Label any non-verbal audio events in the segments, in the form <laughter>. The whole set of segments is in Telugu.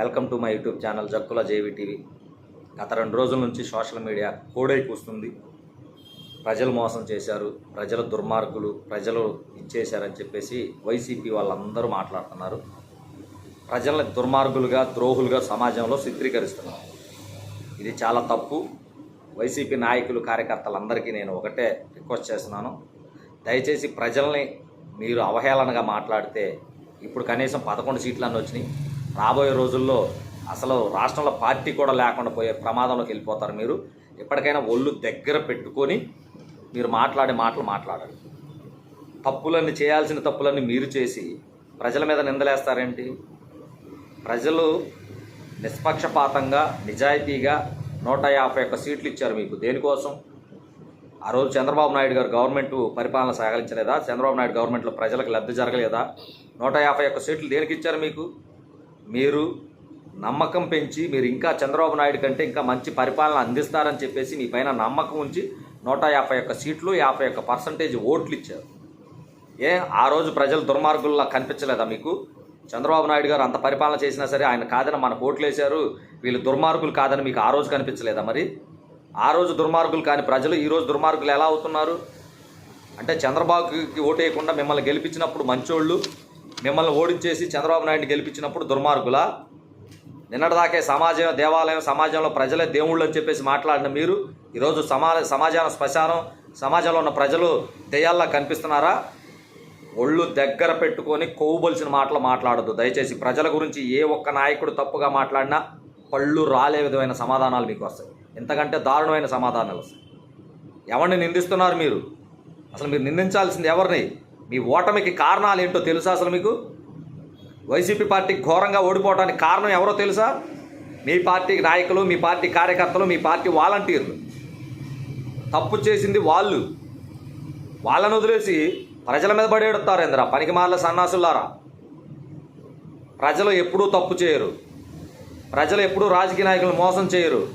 Welcome to my YouTube channel Jakkula JV TV. గత రెండు రోజుల నుంచి సోషల్ మీడియా కోడై కూస్తుంది. ప్రజలు మోసం చేశారు ప్రజలు దుర్మార్గులు ప్రజలు ఇచ్చేశారని చెప్పేసి వైసీపీ వాళ్ళందరూ మాట్లాడుతున్నారు. ప్రజల్ని దుర్మార్గులుగా ద్రోహులుగా సమాజంలో చిత్రీకరిస్తున్నారు. ఇది చాలా తప్పు. వైసీపీ నాయకులు కార్యకర్తలందరికీ నేను ఒకటే రిక్వెస్ట్ చేస్తున్నాను. దయచేసి ప్రజల్ని మీరు అవహేళనగా మాట్లాడితే ఇప్పుడు కనీసం పదకొండు సీట్లన్నీ వచ్చినాయి. రాబోయే రోజుల్లో అసలు రాష్ట్రంలో పార్టీ కూడా లేకుండా పోయే ప్రమాదంలోకి వెళ్ళిపోతారు మీరు. ఎప్పటికైనా ఒళ్ళు దగ్గర పెట్టుకొని మీరు మాట్లాడే మాటలు మాట్లాడాలి. తప్పులన్నీ చేయాల్సిన తప్పులన్నీ మీరు చేసి ప్రజల మీద నిందలేస్తారేంటి? ప్రజలు నిష్పక్షపాతంగా నిజాయితీగా నూట యాభై ఒక్క సీట్లు ఇచ్చారు మీకు. దేనికోసం? ఆ రోజు చంద్రబాబు నాయుడు గారు గవర్నమెంట్ పరిపాలన సాగించలేదా? చంద్రబాబు నాయుడు గవర్నమెంట్లో ప్రజలకు లబ్ధి జరగలేదా? నూట యాభై ఒక్క సీట్లు దేనికి ఇచ్చారు మీకు? మీరు నమ్మకం పెంచి మీరు ఇంకా చంద్రబాబు నాయుడు కంటే ఇంకా మంచి పరిపాలన అందిస్తారని చెప్పేసి మీ పైన నమ్మకం ఉంచి నూట యాభై ఒక్క సీట్లు యాభై ఒక్క పర్సంటేజ్ ఓట్లు ఇచ్చారు. ఏ ఆ రోజు ప్రజలు దుర్మార్గుల్లా కనిపించలేదా మీకు? చంద్రబాబు నాయుడు గారు అంత పరిపాలన చేసినా సరే ఆయన కాదని మనకు ఓట్లు వేశారు. వీళ్ళు దుర్మార్గులు కాదని మీకు ఆ రోజు కనిపించలేదా మరి? ఆ రోజు దుర్మార్గులు కాని ప్రజలు ఈరోజు దుర్మార్గులు ఎలా అవుతున్నారు? అంటే చంద్రబాబుకి ఓటు వేయకుండా మిమ్మల్ని గెలిపించినప్పుడు మంచోళ్ళు మిమ్మల్ని ఓడించేసి చంద్రబాబు నాయుడిని గెలిపించినప్పుడు దుర్మార్గుల. నిన్నటిదాకే సమాజం దేవాలయం సమాజంలో ప్రజలే దేవుళ్ళు అని చెప్పేసి మాట్లాడిన మీరు ఈరోజు సమా సమాజాన శ్మశానం సమాజంలో ఉన్న ప్రజలు దెయ్యాల్లా కనిపిస్తున్నారా? ఒళ్ళు దగ్గర పెట్టుకొని కొవ్వుబలిసిన మాటలు మాట్లాడద్దు. దయచేసి ప్రజల గురించి ఏ ఒక్క నాయకుడు తప్పుగా మాట్లాడినా పళ్ళు రాలే విధమైన సమాధానాలు మీకు వస్తాయి. ఎంతకంటే దారుణమైన సమాధానాలు వస్తాయి. ఎవరిని నిందిస్తున్నారు మీరు? అసలు మీరు నిందించాల్సింది ఎవరిని? మీ ఓటమికి కారణాలు ఏంటో తెలుసా అసలు మీకు? వైసీపీ పార్టీ ఘోరంగా ఓడిపోవడానికి కారణం ఎవరో తెలుసా? మీ పార్టీ నాయకులు మీ పార్టీ కార్యకర్తలు మీ పార్టీ వాలంటీర్లు. తప్పు చేసింది వాళ్ళు. వాళ్ళని వదిలేసి ప్రజల మీద పడేడుతారు ఇంద్ర పనికి సన్నాసులారా? ప్రజలు ఎప్పుడూ తప్పు చేయరు. ప్రజలు ఎప్పుడూ రాజకీయ నాయకులు మోసం చేయరు.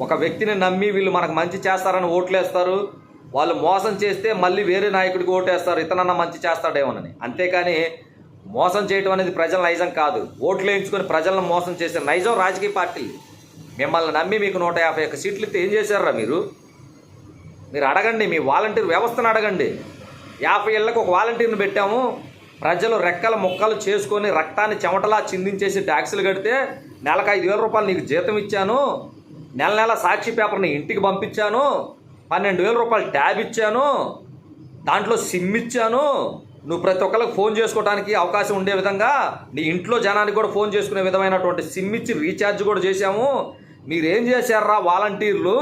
ఒక వ్యక్తిని నమ్మి వీళ్ళు మనకు మంచి చేస్తారని ఓట్లేస్తారు. వాళ్ళు మోసం చేస్తే మళ్ళీ వేరే నాయకుడికి ఓటేస్తారు ఇతనన్నా మంచి చేస్తాడేమోనని. అంతేకాని మోసం చేయటం అనేది ప్రజల నైజం కాదు. ఓట్లు వేయించుకొని ప్రజలను మోసం చేసే నైజం రాజకీయ పార్టీలు. మిమ్మల్ని నమ్మి మీకు నూట యాభై ఒక్క సీట్లు ఇస్తే ఏం చేశారా మీరు? మీరు అడగండి మీ వాలంటీర్ వ్యవస్థను అడగండి. యాభై ఏళ్ళకు ఒక వాలంటీర్ని పెట్టాము. ప్రజలు రెక్కల ముక్కలు చేసుకొని రక్తాన్ని చెమటలా చిందించేసి ట్యాక్సులు కడితే నెలకు ఐదు వేల రూపాయలు నీకు జీతం ఇచ్చాను. నెల నెల సాక్షి పేపర్ని ఇంటికి పంపించాను. పన్నెండు వేల రూపాయలు ట్యాబ్ ఇచ్చాను దాంట్లో సిమ్ ఇచ్చాను. నువ్వు ప్రతి ఒక్కరికి ఫోన్ చేసుకోవడానికి అవకాశం ఉండే విధంగా నీ ఇంట్లో జనానికి కూడా ఫోన్ చేసుకునే విధమైనటువంటి సిమ్ ఇచ్చి రీఛార్జ్ కూడా చేశాము. మీరేం చేశారా వాలంటీర్లు?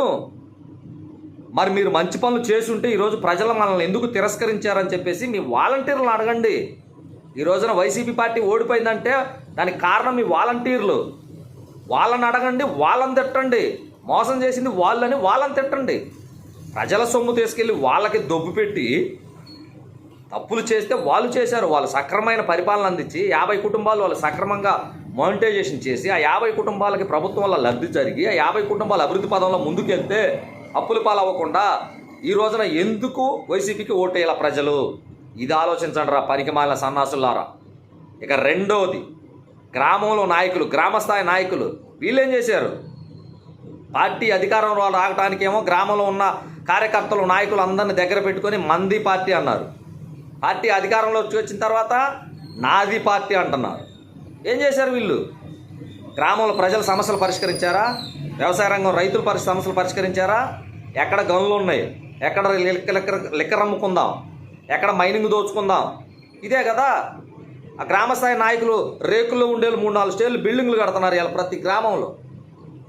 మరి మీరు మంచి పనులు చేసి ఉంటే ఈరోజు ప్రజలు మనల్ని ఎందుకు తిరస్కరించారని చెప్పేసి మీ వాలంటీర్లను అడగండి. ఈ రోజున వైసీపీ పార్టీ ఓడిపోయిందంటే దానికి కారణం మీ వాలంటీర్లు. వాళ్ళని అడగండి వాళ్ళని తిట్టండి. మోసం చేసింది వాళ్ళని వాళ్ళని తిట్టండి. ప్రజల సొమ్ము తీసుకెళ్ళి వాళ్ళకి దొబ్బు పెట్టి తప్పులు చేస్తే వాళ్ళు చేశారు. వాళ్ళు సక్రమైన పరిపాలన అందించి యాభై కుటుంబాలు వాళ్ళు సక్రమంగా మానిటైజేషన్ చేసి ఆ యాభై కుటుంబాలకి ప్రభుత్వం వల్ల లబ్ధి జరిగి ఆ యాభై కుటుంబాలు అభివృద్ధి పదంలో ముందుకెళ్తే అప్పులు పాలవ్వకుండా ఈ రోజున ఎందుకు వైసీపీకి ఓటేయాల ప్రజలు? ఇది ఆలోచించండి రా పనికి మాలిన సన్నాసులారా. ఇక రెండోది గ్రామంలో నాయకులు గ్రామస్థాయి నాయకులు వీళ్ళేం చేశారు? పార్టీ అధికారంలో రావడానికేమో గ్రామంలో ఉన్న కార్యకర్తలు నాయకులు అందరిని దగ్గర పెట్టుకొని మంది పార్టీ అన్నారు. పార్టీ అధికారంలో వచ్చిన తర్వాత నాది పార్టీ అంటున్నారు. ఏం చేశారు వీళ్ళు? గ్రామంలో ప్రజల సమస్యలు పరిష్కరించారా? వ్యవసాయ రంగం రైతుల పరి సమస్యలు పరిష్కరించారా? ఎక్కడ గనులు ఉన్నాయి? ఎక్కడ లిక్క లిక్క లిక్కర్ అమ్ముకుందాం? ఎక్కడ మైనింగ్ దోచుకుందాం? ఇదే కదా. ఆ గ్రామస్థాయి నాయకులు రేకుల్లో ఉండేలు మూడు నాలుగు స్టేర్లు బిల్డింగ్లు కడుతున్నారు ఇలా ప్రతి గ్రామంలో.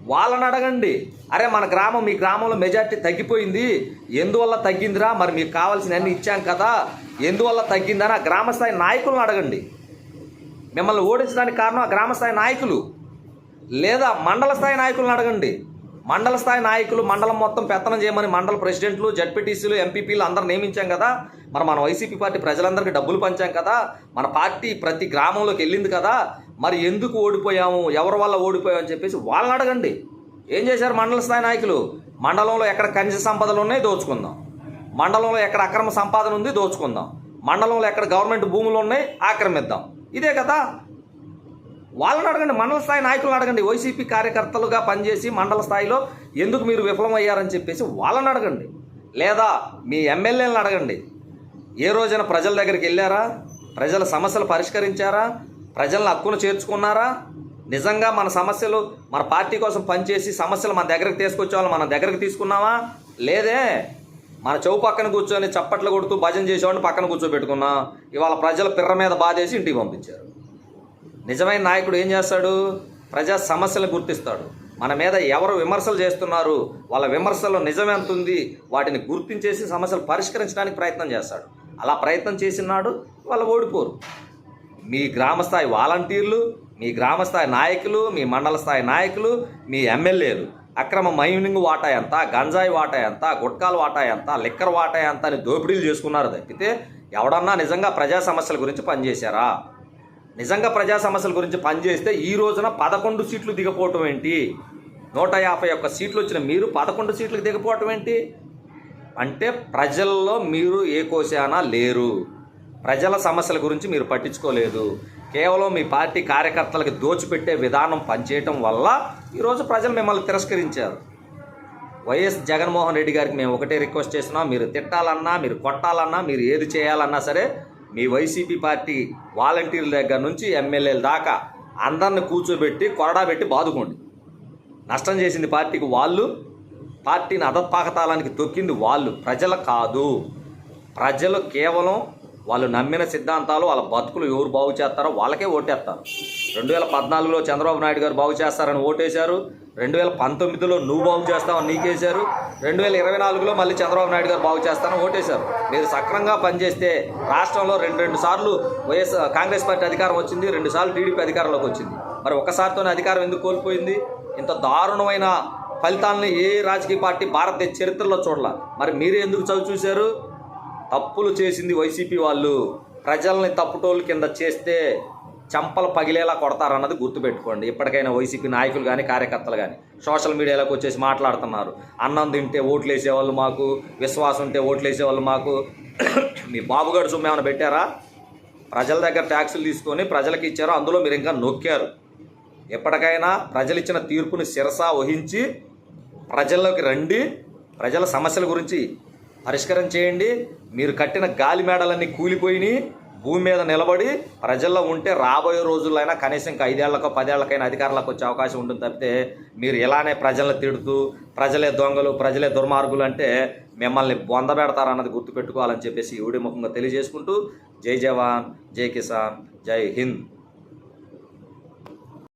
వాళ్ళని అడగండి. అరే మన గ్రామం మీ గ్రామంలో మెజార్టీ తగ్గిపోయింది. ఎందువల్ల తగ్గిందిరా? మరి మీకు కావాల్సిన అన్ని ఇచ్చాం కదా. ఎందువల్ల తగ్గిందని ఆ గ్రామస్థాయి నాయకులను అడగండి. మిమ్మల్ని ఓడించడానికి కారణం ఆ గ్రామస్థాయి నాయకులు. లేదా మండల స్థాయి నాయకులను అడగండి. మండల స్థాయి నాయకులు మండలం మొత్తం పెత్తనం చేయమని మండల ప్రెసిడెంట్లు జడ్పీటీసీలు ఎంపీపీలు అందరూ నియమించాం కదా. మరి మన వైసీపీ పార్టీ ప్రజలందరికీ డబ్బులు పంచాం కదా. మన పార్టీ ప్రతి గ్రామంలోకి వెళ్ళింది కదా. మరి ఎందుకు ఓడిపోయాము? ఎవరి వల్ల ఓడిపోయామని చెప్పేసి వాళ్ళని అడగండి. ఏం చేశారు మండల స్థాయి నాయకులు? మండలంలో ఎక్కడ ఖనిజ సంపదలు ఉన్నాయి? దోచుకుందాం. మండలంలో ఎక్కడ అక్రమ సంపాదన ఉంది? దోచుకుందాం. మండలంలో ఎక్కడ గవర్నమెంట్ భూములు ఉన్నాయి? ఆక్రమిద్దాం. ఇదే కదా? వాళ్ళని అడగండి మండల స్థాయి నాయకులను అడగండి. వైసీపీ కార్యకర్తలుగా పనిచేసి మండల స్థాయిలో ఎందుకు మీరు విఫలమయ్యారని చెప్పేసి వాళ్ళని అడగండి. లేదా మీ ఎమ్మెల్యేలను అడగండి. ఏ రోజైనా ప్రజల దగ్గరికి వెళ్ళారా? ప్రజల సమస్యలు పరిష్కరించారా? ప్రజలను హక్కును చేర్చుకున్నారా? నిజంగా మన సమస్యలు మన పార్టీ కోసం పనిచేసి సమస్యలు మన దగ్గరకు తీసుకొచ్చేవాళ్ళు మన దగ్గరకు తీసుకున్నావా? లేదే. మన చెవు పక్కన కూర్చొని చప్పట్లు కొడుతూ భజన చేసేవాడిని పక్కన కూర్చోబెట్టుకున్నాం. ఇవాళ ప్రజలు పిర్ర మీద బాధేసి ఇంటికి పంపించారు. నిజమైన నాయకుడు ఏం చేస్తాడు? ప్రజా సమస్యలను గుర్తిస్తాడు. మన మీద ఎవరు విమర్శలు చేస్తున్నారు? వాళ్ళ విమర్శల్లో నిజం ఎంత ఉంది? వాటిని గుర్తించేసి సమస్యలు పరిష్కరించడానికి ప్రయత్నం చేస్తాడు. అలా ప్రయత్నం చేసినాడు వాళ్ళు ఓడిపోరు. మీ గ్రామస్థాయి వాలంటీర్లు మీ గ్రామస్థాయి నాయకులు మీ మండల స్థాయి నాయకులు మీ ఎమ్మెల్యేలు. అక్రమ మైనింగ్ వాటా ఎంత గంజాయి వాటా ఎంత గుట్కాల వాటా ఎంత లిక్కర్ వాటా ఎంత అని దోపిడీలు చేసుకున్నారు తప్పితే ఎవడన్నా నిజంగా ప్రజా సమస్యల గురించి పనిచేశారా? నిజంగా ప్రజా సమస్యల గురించి పనిచేస్తే ఈ రోజున పదకొండు సీట్లు దిగపోవటం ఏంటి? నూట యాభై ఒక్క సీట్లు వచ్చిన మీరు పదకొండు సీట్లకు దిగపోవటం ఏంటి? అంటే ప్రజల్లో మీరు ఏ కోశానా లేరు. ప్రజల సమస్యల గురించి మీరు పట్టించుకోలేదు. కేవలం మీ పార్టీ కార్యకర్తలకి దోచిపెట్టే విధానం పనిచేయటం వల్ల ఈరోజు ప్రజలు మిమ్మల్ని తిరస్కరించారు. వైఎస్ జగన్మోహన్ రెడ్డి గారికి మేము ఒకటే రిక్వెస్ట్ చేసినా మీరు తిట్టాలన్నా మీరు కొట్టాలన్నా మీరు ఏది చేయాలన్నా సరే మీ వైసీపీ పార్టీ వాలంటీర్ల దగ్గర నుంచి ఎమ్మెల్యేల దాకా అందరిని కూర్చోబెట్టి కొరడా పెట్టి బాదుకోండి. నష్టం చేసింది పార్టీకి వాళ్ళు పార్టీని అధపాకతాలానికి తొక్కింది వాళ్ళు ప్రజలు కాదు. ప్రజలు కేవలం వాళ్ళు నమ్మిన సిద్ధాంతాలు వాళ్ళ బతుకులు ఎవరు బాగు చేస్తారో వాళ్ళకే ఓటేస్తారు. రెండు వేల పద్నాలుగులో చంద్రబాబు నాయుడు గారు బాగు చేస్తారని ఓటేశారు. రెండు వేల పంతొమ్మిదిలో నువ్వు బాగు చేస్తావు నీకేశారు. రెండు వేల ఇరవై నాలుగులో మళ్ళీ చంద్రబాబు నాయుడు గారు బాగు చేస్తారని ఓటేశారు. మీరు సక్రమంగా పనిచేస్తే రాష్ట్రంలో రెండు రెండు సార్లు వైఎస్ కాంగ్రెస్ పార్టీ అధికారం వచ్చింది రెండు సార్లు టీడీపీ అధికారంలోకి వచ్చింది. మరి ఒకసారితోనే అధికారం ఎందుకు కోల్పోయింది? ఇంత దారుణమైన ఫలితాలను ఏ రాజకీయ పార్టీ భారతదేశ చరిత్రలో చూడాల. మరి మీరే ఎందుకు చదువు చూశారు తప్పులు చేసింది వైసీపీ వాళ్ళు. ప్రజల్ని తప్పుటోళ్ళ కింద చేస్తే చంపలు పగిలేలా కొడతారన్నది గుర్తుపెట్టుకోండి. ఇప్పటికైనా వైసీపీ నాయకులు కానీ కార్యకర్తలు కానీ సోషల్ మీడియాలోకి వచ్చేసి మాట్లాడుతున్నారు. అన్నం తింటే ఓట్లు వేసేవాళ్ళు మాకు విశ్వాసం ఉంటే ఓట్లు వేసేవాళ్ళు మాకు. <coughs> మీ బాబుగారు సొమ్ము ఏమైనా పెట్టారా? ప్రజల దగ్గర ట్యాక్సులు తీసుకొని ప్రజలకు ఇచ్చారు అందులో మీరు ఇంకా నొక్కారు. ఎప్పటికైనా ప్రజలు ఇచ్చిన తీర్పుని శిరస వహించి ప్రజల్లోకి రండి. ప్రజల సమస్యల గురించి పరిష్కారం చేయండి. మీరు కట్టిన గాలి మేడలన్నీ కూలిపోయినాయి. భూమి మీద నిలబడి ప్రజల్లో ఉంటే రాబోయే రోజుల్లో అయినా కనీసం ఇంకా ఐదేళ్ళకో పదేళ్ళకైనా అధికారులకు వచ్చే అవకాశం ఉంటుంది తప్పితే మీరు ఇలానే ప్రజలను తిడుతూ ప్రజలే దొంగలు ప్రజలే దుర్మార్గులు అంటే మిమ్మల్ని బొంద పెడతారన్నది గుర్తుపెట్టుకోవాలని చెప్పేసి ఈవిడి ముఖంగా తెలియజేసుకుంటూ జై జవాన్ జై కిసాన్ జై హింద్.